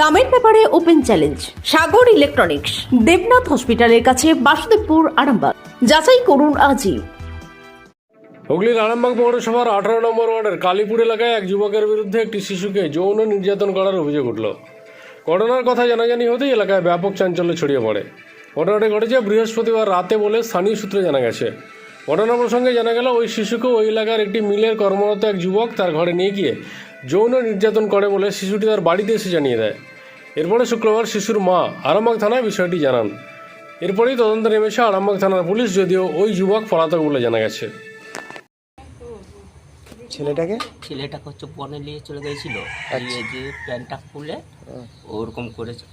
দামের ব্যাপারে open challenge, Sagar electronics, Debnath হসপিটালের কাছে বাসুদেবপুর, আরামবাগ। যাচাই করুন আজই। হুগলির আরামবাগ পৌরসভার আঠারো নম্বর ওয়ার্ডের কালীপুর এলাকায় এক যুবকের বিরুদ্ধে একটি শিশুকে যৌন নির্যাতন করার অভিযোগ উঠল। ঘটনার কথা জানাজানি হতেই এলাকায় ব্যাপক চাঞ্চল্য ছড়িয়ে পড়ে। ঘটনাটি ঘটেছে বৃহস্পতিবার রাতে বলে স্থানীয় সূত্রে জানা গেছে। ঘটনা প্রসঙ্গে জানা গেল, ওই শিশুকে ওই এলাকার একটি মিলের কর্মরত এক যুবক তার ঘরে নিয়ে গিয়ে যৌন নির্যাতন করে বলে শিশুটি তার বাড়িতে এসে জানিয়ে দেয়। এরপরে শুক্রবার শিশুর মা আরামবাগ থানায় বিষয়টি জানান। এরপরেই তদন্তে নেমেছে আরামবাগ থানার পুলিশ যদিও ওই যুবক পলাতক বলে জানা গেছে। ছেলেটাকে? ছেলেটাকে হচ্ছে বনে নিয়ে চলে গেছিল নিয়ে যে প্যান্টটা খুলে ওরকম করেছে।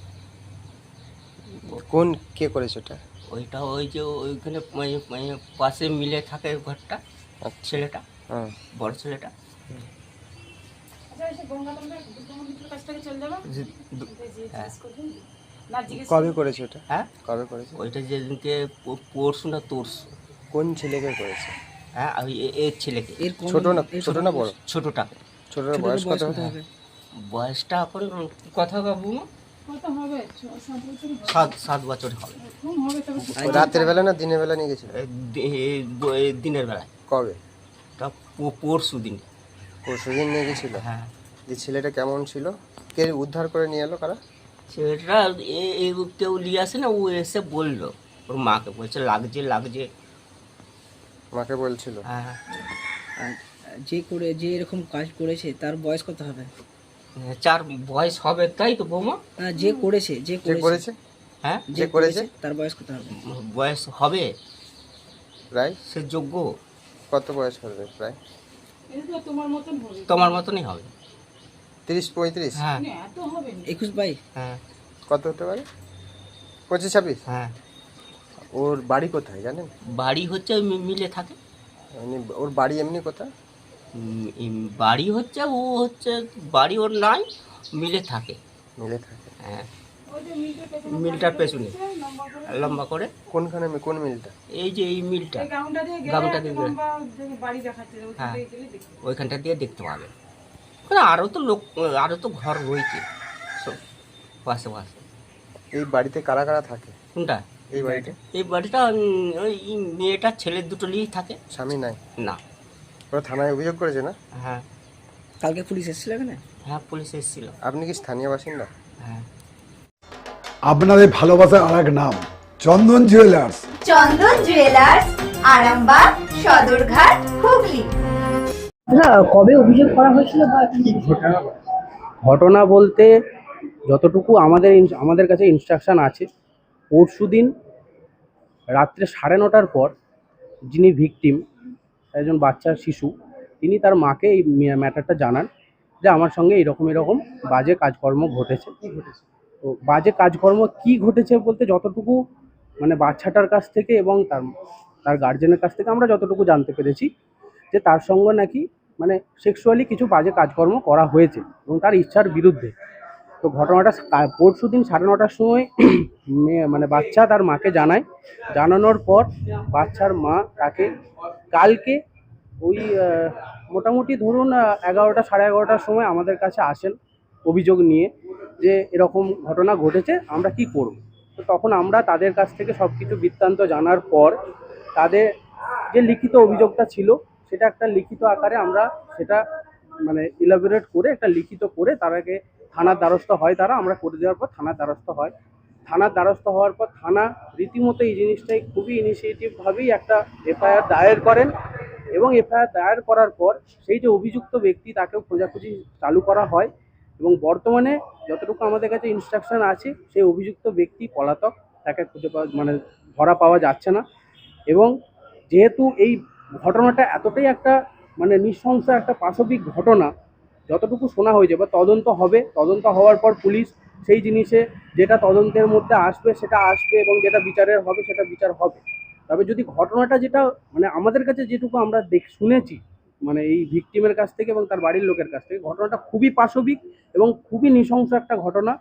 কোন কে করেছে ওটা? ওইটা ওই যে ওইখানে পাশে মিলে থাকে ঘরটা। ছেলেটা হ্যাঁ বড় ছেলেটা। কবে করেছে ওটা? হ্যাঁ? কবে করেছে? ওইটা যেদিনকে পরশু না তরশু। কোন ছেলেকে করেছে? হ্যাঁ ওই এর ছেলেকে। ছোট না ছোট না বড়? ছোটটার বয়স কত হবে? বয়সটা এখন কথা বাবু সাত সাত বছর হবে। রাতের বেলা না দিনের বেলা নিয়ে গেছিল? দিনের বেলায়। কবে? তা পরশু দিন। পরশু দিন নিয়ে গেছিল? হ্যাঁ। যে ছেলেটা কেমন ছিল? কে উদ্ধার করে নিয়ে এলো কারা? ছেলেটা এ- এ কেউ নিয়ে আসে না ও এসে বলল। ওর মাকে বলছে লাগছে লাগছে। মাকে বলছিল? হ্যাঁ। আর যে করে যে এরকম কাজ করেছে তার বয়স কত হবে? চার বয়স হবে তাই তো বৌমা? না যে করেছে যে করেছে। করেছে? হ্যাঁ? যে করেছে তার বয়স কত হবে? বয়স হবে? প্রায়? সে যোগ্য? কত বয়স হবে প্রায়? তোমার মতনই হবে। তিরিশ পঁয়ত্রিশ? হ্যাঁ। একুশ বাই? হ্যাঁ। কত হতে পারে? পঁচিশ ছাব্বিশ? হ্যাঁ। ওর বাড়ি কোথায় জানেন? বাড়ি হচ্ছে ওই মিলে থাকে। এমনি ওর বাড়ি এমনি কোথায়? উম, বাড়ি হচ্ছে ও হচ্ছে বাড়ি ওর নাই মিলে থাকে। মিলে থাকে। হ্যাঁ। মিলটার পেছনে লম্বা করে? কোনখানে মি- কোন মিলটা? এই যে এই মিলটা। গামটা দিয়ে হ্যাঁ। ওইখানটা দিয়ে দেখতে পাবে। ওখানে আরও তো লোক আরও তো ঘর রয়েছে। সব পাশে পাশে এই বাড়িতে কারা কারা থাকে? কোনটা? এই বাড়িতে? এই বাড়িটা ওই এই মেয়েটার ছেলের দুটো নিয়েই থাকে। স্বামী নাই? না। ওরা থানায় অভিযোগ করেছে না? হ্যাঁ। কালকে পুলিশ এসেছিল এখানে? হ্যাঁ পুলিশ এসেছিল। আপনি কি স্থানীয় বাসিন্দা? হ্যাঁ। আপনাদের ভালোবাসার আর এক নাম চন্দন জুয়েলার্স। চন্দন জুয়েলার্স আরামবাগ সদরঘাট হুগলি। কবে অভিযোগ করা হয়েছিল বা ঘটনা? বলতে যতটুকু আমাদের আমাদের কাছে ইনস্ট্রাকশন আছে পরশু দিন রাত্রে সাড়ে নটার পর যিনি ভিকটিম একজন বাচ্চা শিশু তিনি তার মাকে এই ম্যাটারটা জানান যে আমার সঙ্গে এরকম এরকম বাজে কাজকর্ম ঘটেছে। তো বাজে কাজকর্ম কি ঘটেছে বলতে যতটুকু মানে বাচ্চাটার কাছ থেকে এবং তার তার গার্জেনের কাছ থেকে আমরা যতটুকু জানতে পেরেছি যে তার সঙ্গে নাকি মানে সেক্সুয়ালি কিছু বাজে কাজকর্ম করা হয়েছে এবং তার ইচ্ছার বিরুদ্ধে। তো ঘটনাটা পরশু দিন সাড়ে নটার সময় মেয়ে মানে বাচ্চা তার মাকে জানায়। জানানোর পর বাচ্চার মা তাকে কালকে ওই মোটামুটি ধরুন এগারোটা, সাড়ে এগারোটার সময় আমাদের কাছে আসেন অভিযোগ নিয়ে যে এরকম ঘটনা ঘটেছে, আমরা কি করব? তো তখন আমরা তাদের কাছ থেকে সব কিছু বৃত্তান্ত জানার পর তাদের যে লিখিত অভিযোগটা ছিল সেটা একটা লিখিত আকারে আমরা সেটা মানে ইলাবোরেট করে একটা লিখিত করে তারাকে থানার দ্বারস্থ হয় তারা, আমরা করে দেওয়ার পর থানার দ্বারস্থ হয়। থানার দ্বারস্থ হওয়ার পর থানা রীতিমতো এই জিনিসটাই খুবই ইনিশিয়েটিভভাবেই একটা এফআইআর দায়ের করেন এবং এফআইআর দায়ের করার পর সেই যে অভিযুক্ত ব্যক্তি তাকেও খোঁজাখুঁজি চালু করা হয় এবং বর্তমানে যতটুকু আমাদের কাছে ইনস্ট্রাকশন আছে সেই অভিযুক্ত ব্যক্তি পলাতক, তাকে খুঁজে পাওয়া মানে ধরা পাওয়া যাচ্ছে না এবং যেহেতু এই ঘটনাটা এতটাই একটা মানে নৃশংস একটা পাশবিক ঘটনা, যতটুকু শোনা হয়েছে বা তদন্ত হবে, তদন্ত হওয়ার পর পুলিশ সেই জিনিসে যেটা তদন্তের মধ্যে আসবে সেটা আসবে এবং যেটা বিচারের হবে সেটা বিচার হবে। তবে যদি ঘটনাটা যেটা মানে আমাদের কাছে যেটুকু আমরা দেখ, শুনেছি মানে এই ভিকটিমের কাছ থেকে এবং তার বাড়ির লোকের কাছ থেকে, ঘটনাটা খুবই পাশবিক এবং খুবই নৃশংস একটা ঘটনা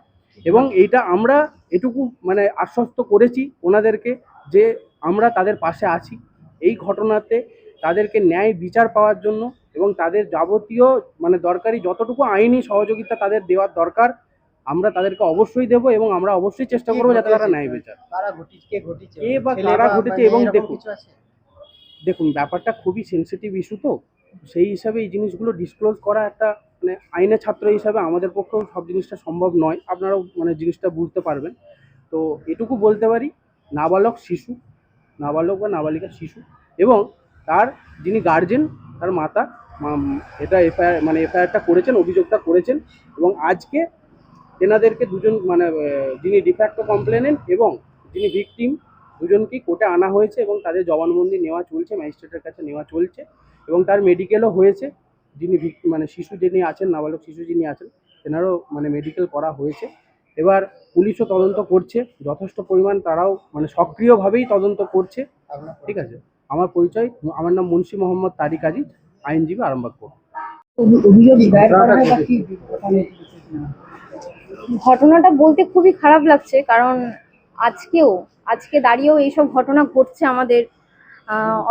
এবং এইটা আমরা এটুকু মানে আশ্বস্ত করেছি ওনাদেরকে যে আমরা তাদের পাশে আছি। এই ঘটনাতে তাদেরকে ন্যায় বিচার পাওয়ার জন্য এবং তাদের যাবতীয় মানে দরকারি যতটুকু আইনি সহযোগিতা তাদের দেওয়ার দরকার আমরা তাদেরকে অবশ্যই দেবো এবং আমরা অবশ্যই চেষ্টা করব যাতে তারা ন্যায় বিচার। কে বা কারা ঘটেছে এবং দেখুন। দেখুন ব্যাপারটা খুবই সেনসিটিভ ইস্যু তো সেই হিসাবে এই জিনিসগুলো ডিসক্লোজ করা একটা মানে আইনের ছাত্র হিসাবে আমাদের পক্ষেও সব জিনিসটা সম্ভব নয়। আপনারাও মানে জিনিসটা বুঝতে পারবেন। তো এটুকু বলতে পারি নাবালক শিশু নাবালক বা নাবালিকা শিশু এবং তার যিনি গার্জেন তার মাতা এটা এফআইআর মানে এফআইআরটা করেছেন, অভিযোগটা করেছেন, এবং আজকে তেনাদেরকে দুজন মানে যিনি ডিফ্যাক্টো কমপ্লেনেন্ট এবং যিনি ভিকটিম দুজনকেই কোর্টে আনা হয়েছে এবং তাদের জবানবন্দি নেওয়া চলছে ম্যাজিস্ট্রেটের কাছে নেওয়া চলছে, এবং তার মেডিকেলও হয়েছে। যিনি মানে শিশু যিনি আছেন, নাবালক শিশু যিনি আছেন, তেনারও মানে মেডিকেল করা হয়েছে। এবার পুলিশও তদন্ত করছে, যথেষ্ট পরিমাণ তারাও মানে সক্রিয়ভাবেই তদন্ত করছে। ঠিক আছে? আমার পরিচয় আমার নাম মুন্সি মোহাম্মদ তারিক আজিজ আইনজীবী আরামবাগ কোর্ট ঘটনাটা বলতে খুবই খারাপ লাগছে কারণ আজকেও আজকে দাঁড়িয়েও এইসব ঘটনা ঘটছে আমাদের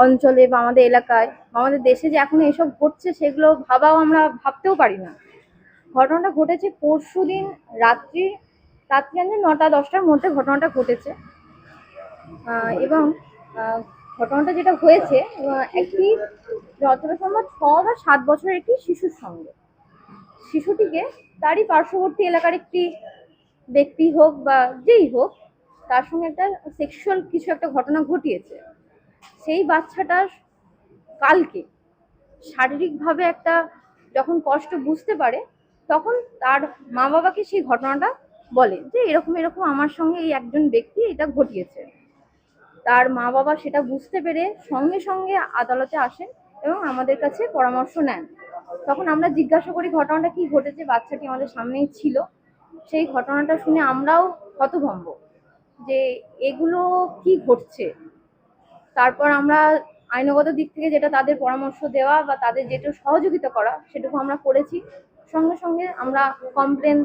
অঞ্চলে বা আমাদের এলাকায় বা আমাদের দেশে যে এখন এইসব ঘটছে সেগুলো ভাবাও আমরা ভাবতেও পারি না। ঘটনাটা ঘটেছে পরশু দিন রাত্রি রাত্রি নটা দশটার মধ্যে ঘটনাটা ঘটেছে। এবং ঘটনাটা যেটা হয়েছে একটি যতটা সম্ভব ছ বা সাত বছরের একটি শিশুর সঙ্গে। শিশুটিকে তারই পার্শ্ববর্তী এলাকার একটি ব্যক্তি হোক বা যেই হোক, তার সঙ্গে একটা সেক্সুয়াল কিছু একটা ঘটনা ঘটিয়েছে। সেই বাচ্চাটার কালকে শারীরিকভাবে একটা যখন কষ্ট বুঝতে পারে, তখন তার মা বাবাকে সেই ঘটনাটা বলে যে, এরকম এরকম আমার সঙ্গে এই একজন ব্যক্তি এটা ঘটিয়েছে। তার মা বাবা সেটা বুঝতে পেরে সঙ্গে সঙ্গে আদালতে আসেন এবং আমাদের কাছে পরামর্শ নেন। তখন আমরা জিজ্ঞাসা করি, ঘটনাটা কি ঘটেছে? বাচ্চাটি আমাদের সামনেই ছিল। সেই ঘটনাটা শুনে আমরাও হতভম্ব যে, এগুলো কি ঘটছে? তারপর আমরা আইনগত দিক থেকে যেটা তাদের পরামর্শ দেওয়া বা তাদের যেটা সহযোগিতা করা, সেটুকু আমরা করেছি। সঙ্গে সঙ্গে আমরা কমপ্লেন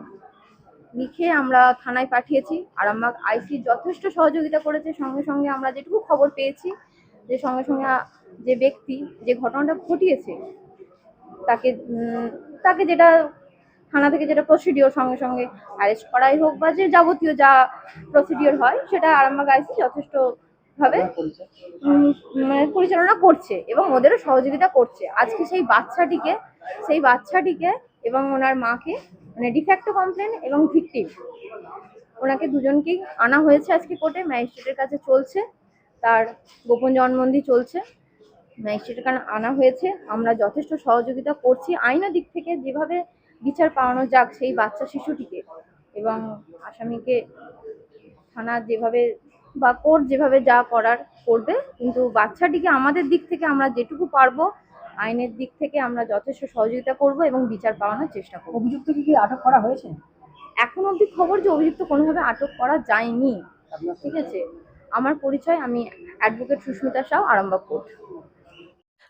লিখে আমরা থানায় পাঠিয়েছি। আর আরামবাগ আইসি যথেষ্ট সহযোগিতা করেছে। সঙ্গে সঙ্গে আমরা যেটুকু খবর পেয়েছি যে সঙ্গে সঙ্গে যে ব্যক্তি যে ঘটনাটা ঘটিয়েছে, তাকে তাকে যেটা থানা থেকে যেটা প্রসিডিওর সঙ্গে সঙ্গে অ্যারেস্ট করাই হোক বা যে যাবতীয় যা প্রসিডিওর হয়, সেটা আরামবাগ আইসি যথেষ্ট মানে পরিচালনা করছে এবং ওদেরও সহযোগিতা করছে। আজকে সেই বাচ্চাটিকে সেই বাচ্চাটিকে এবং ওনার মাকে মানে ডিফ্যাক্টো কমপ্লেন এবং ভিকটিম ওনাকে দুজনকেই আনা হয়েছে আজকে কোর্টে। ম্যাজিস্ট্রেটের কাছে চলছে। তার গোপন জবানবন্দি চলছে। ম্যাজিস্ট্রেটের কারণে আনা হয়েছে। আমরা যথেষ্ট সহযোগিতা করছি। আইনের দিক থেকে যেভাবে বিচার পাওয়ানো যাক, সেই বাচ্চা শিশুটিকে এবং আসামিকে থানা যেভাবে বা কোর্ট যেভাবে যা করার করবে। কিন্তু বাচ্চাটিকে আমাদের দিক থেকে আমরা যেটুকু পারব আইনের দিক থেকে আমরা যথেষ্ট সহযোগিতা করব এবং বিচার পাওয়ানোর চেষ্টা করব। অভিযুক্ত কি আটক করা হয়েছে? এখন অবধি খবর যে অভিযুক্ত কোনোভাবে আটক করা যায়নি ঠিক আছে? আমার পরিচয় আমি advocate Susmita Sau Arambagh court